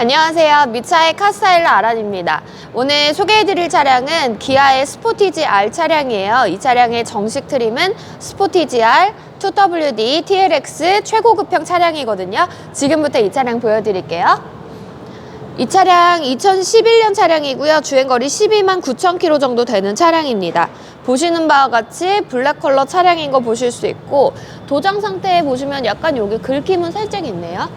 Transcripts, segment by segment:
안녕하세요. 미차의 카스타일러 아란입니다. 오늘 소개해드릴 차량은 기아의 스포티지 R 차량이에요. 이 차량의 정식 트림은 스포티지 R 2WD TLX 최고급형 차량이거든요. 지금부터 이 차량 보여드릴게요. 이 차량 2011년 차량이고요. 주행거리 12만 9천 킬로 정도 되는 차량입니다. 보시는 바와 같이 블랙 컬러 차량인 거 보실 수 있고 도장 상태에 보시면 약간 여기 긁힘은 살짝 있네요.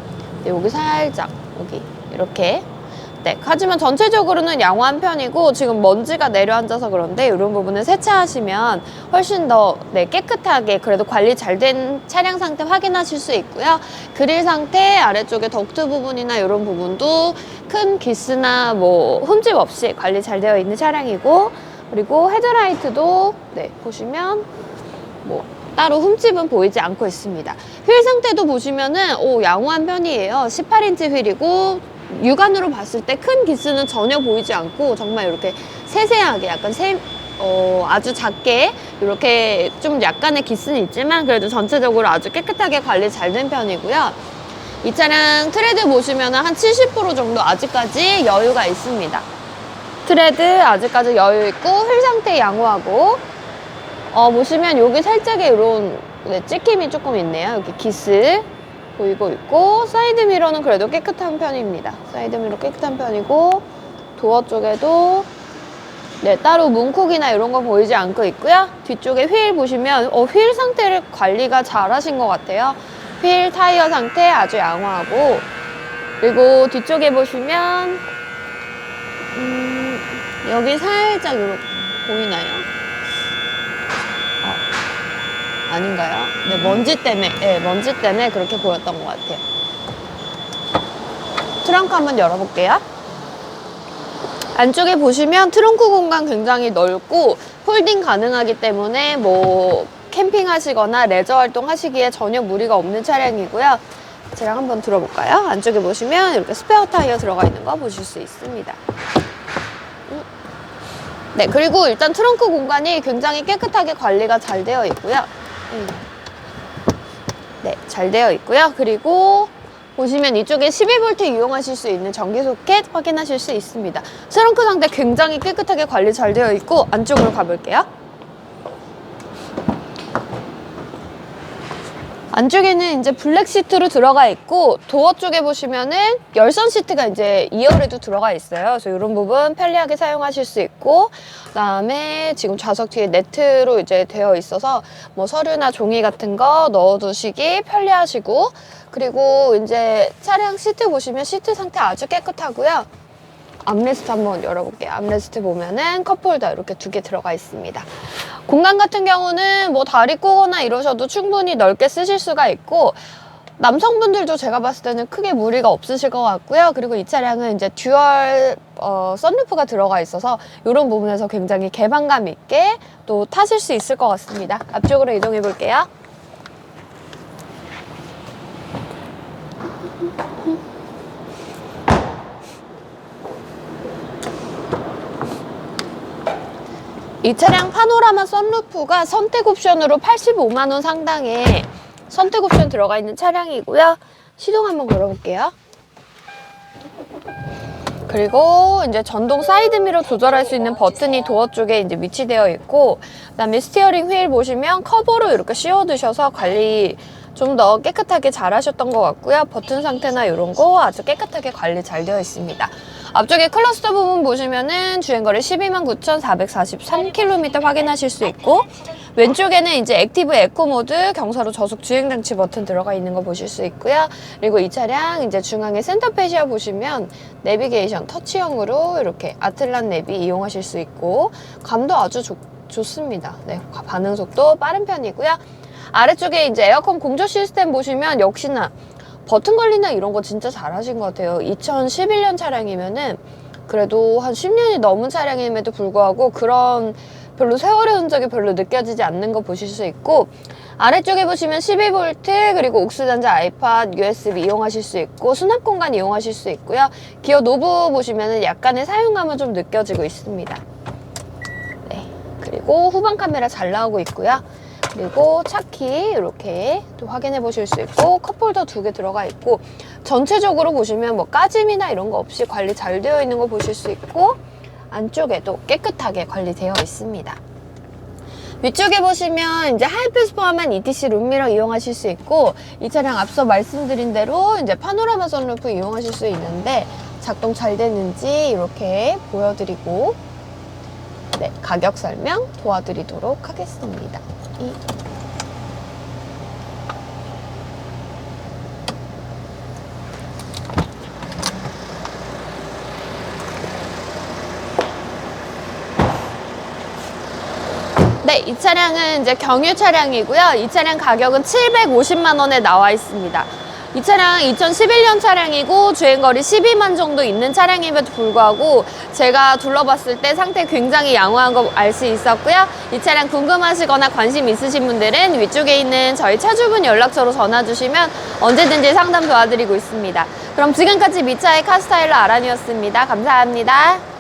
네, 여기 살짝 여기 이렇게 네, 하지만 전체적으로는 양호한 편이고 지금 먼지가 내려앉아서 그런데 이런 부분을 세차하시면 훨씬 더 네, 깨끗하게 그래도 관리 잘 된 차량 상태 확인하실 수 있고요. 그릴 상태 아래쪽에 덕트 부분이나 이런 부분도 큰 기스나 뭐 흠집 없이 관리 잘 되어 있는 차량이고 그리고 헤드라이트도 네, 보시면 뭐 따로 흠집은 보이지 않고 있습니다. 휠 상태도 보시면은 오 양호한 편이에요. 18인치 휠이고 육안으로 봤을 때 큰 기스는 전혀 보이지 않고 정말 이렇게 세세하게 약간 세, 어, 아주 작게 이렇게 좀 약간의 기스는 있지만 그래도 전체적으로 아주 깨끗하게 관리 잘 된 편이고요. 이 차량 트레드 보시면 한 70% 정도 아직까지 여유가 있습니다. 트레드 아직까지 여유 있고 휠 상태 양호하고 어, 보시면 여기 살짝의 이런 네, 찍힘이 조금 있네요. 여기 기스 보이고 있고 사이드 미러는 그래도 깨끗한 편입니다. 사이드 미러 깨끗한 편이고 도어 쪽에도 네, 따로 문콕이나 이런 거 보이지 않고 있고요. 뒤쪽에 휠 보시면 어, 휠 상태를 관리가 잘 하신 것 같아요. 휠 타이어 상태 아주 양호하고 그리고 뒤쪽에 보시면 음, 여기 살짝 이렇게 보이나요? 어, 아닌가요? 네, 먼지 때문에, 네, 먼지 때문에 그렇게 보였던 것 같아요. 트렁크 한번 열어볼게요. 안쪽에 보시면 트렁크 공간 굉장히 넓고 폴딩 가능하기 때문에 뭐 캠핑 하시거나 레저 활동 하시기에 전혀 무리가 없는 차량이고요. 제랑 한번 들어볼까요? 안쪽에 보시면 이렇게 스페어 타이어 들어가 있는 거 보실 수 있습니다. 음. 네, 그리고 일단 트렁크 공간이 굉장히 깨끗하게 관리가 잘 되어 있고요. 음. 네, 잘 되어 있고요. 그리고 보시면 이쪽에 12V 이용하실 수 있는 전기 소켓 확인하실 수 있습니다. 트렁크 상태 굉장히 깨끗하게 관리 잘 되어 있고 안쪽으로 가볼게요. 안쪽에는 이제 블랙 시트로 들어가 있고 도어 쪽에 보시면은 열선 시트가 이제 2열에도 들어가 있어요. 그래서 이런 부분 편리하게 사용하실 수 있고 그다음에 지금 좌석 뒤에 네트로 이제 되어 있어서 뭐 서류나 종이 같은 거 넣어두시기 편리하시고 그리고 이제 차량 시트 보시면 시트 상태 아주 깨끗하고요. 암레스트 한번 열어볼게요. 암레스트 보면은 컵홀더 이렇게 두 개 들어가 있습니다. 공간 같은 경우는 뭐 다리 꼬거나 이러셔도 충분히 넓게 쓰실 수가 있고 남성분들도 제가 봤을 때는 크게 무리가 없으실 것 같고요. 그리고 이 차량은 이제 듀얼 어, 썬루프가 들어가 있어서 이런 부분에서 굉장히 개방감 있게 또 타실 수 있을 것 같습니다. 앞쪽으로 이동해 볼게요. 이 차량 파노라마 썬루프가 선택 옵션으로 85만 원 상당의 선택 옵션 들어가 있는 차량이고요. 시동 한번 걸어볼게요. 그리고 이제 전동 사이드 미러 조절할 수 있는 버튼이 도어 쪽에 이제 위치되어 있고 그다음에 스티어링 휠 보시면 커버로 이렇게 씌워 두셔서 관리 좀 더 깨끗하게 잘 하셨던 것 같고요. 버튼 상태나 이런 거 아주 깨끗하게 관리 잘 되어 있습니다. 앞쪽에 클러스터 부분 보시면은 주행거리 12만 9,443km 확인하실 수 있고 왼쪽에는 이제 액티브 에코 모드 경사로 저속 주행 장치 버튼 들어가 있는 거 보실 수 있고요. 그리고 이 차량 이제 중앙에 센터 페시아 보시면 내비게이션 터치형으로 이렇게 아틀란 내비 이용하실 수 있고 감도 아주 좋, 좋습니다. 네, 반응 속도 빠른 편이고요. 아래쪽에 이제 에어컨 공조 시스템 보시면 역시나 버튼 관리나 이런 거 진짜 잘 하신 것 같아요. 2011년 차량이면은 그래도 한 10년이 넘은 차량임에도 불구하고 그런 별로 세월의 흔적이 별로 느껴지지 않는 거 보실 수 있고 아래쪽에 보시면 12V 그리고 옥스단자 아이팟 USB 이용하실 수 있고 수납 공간 이용하실 수 있고요. 기어 노브 보시면은 약간의 사용감은 좀 느껴지고 있습니다. 네. 그리고 후방 카메라 잘 나오고 있고요. 그리고 차키 이렇게 또 확인해 보실 수 있고 컵홀더 두 개 들어가 있고 전체적으로 보시면 뭐 까짐이나 이런 거 없이 관리 잘 되어 있는 거 보실 수 있고 안쪽에도 깨끗하게 관리되어 있습니다. 위쪽에 보시면 이제 하이패스 포함한 ETC 룸미러 이용하실 수 있고 이 차량 앞서 말씀드린 대로 이제 파노라마 선루프 이용하실 수 있는데 작동 잘 되는지 이렇게 보여드리고 네, 가격 설명 도와드리도록 하겠습니다. 이 네, 이 차량은 이제 경유 차량이고요. 이 차량 가격은 750만 원에 나와 있습니다. 이 차량 2011년 차량이고 주행거리 12만 정도 있는 차량임에도 불구하고 제가 둘러봤을 때 상태 굉장히 양호한 거 알 수 있었고요. 이 차량 궁금하시거나 관심 있으신 분들은 위쪽에 있는 저희 차주분 연락처로 전화 주시면 언제든지 상담 도와드리고 있습니다. 그럼 지금까지 미차의 카스타일러 아란이었습니다. 감사합니다.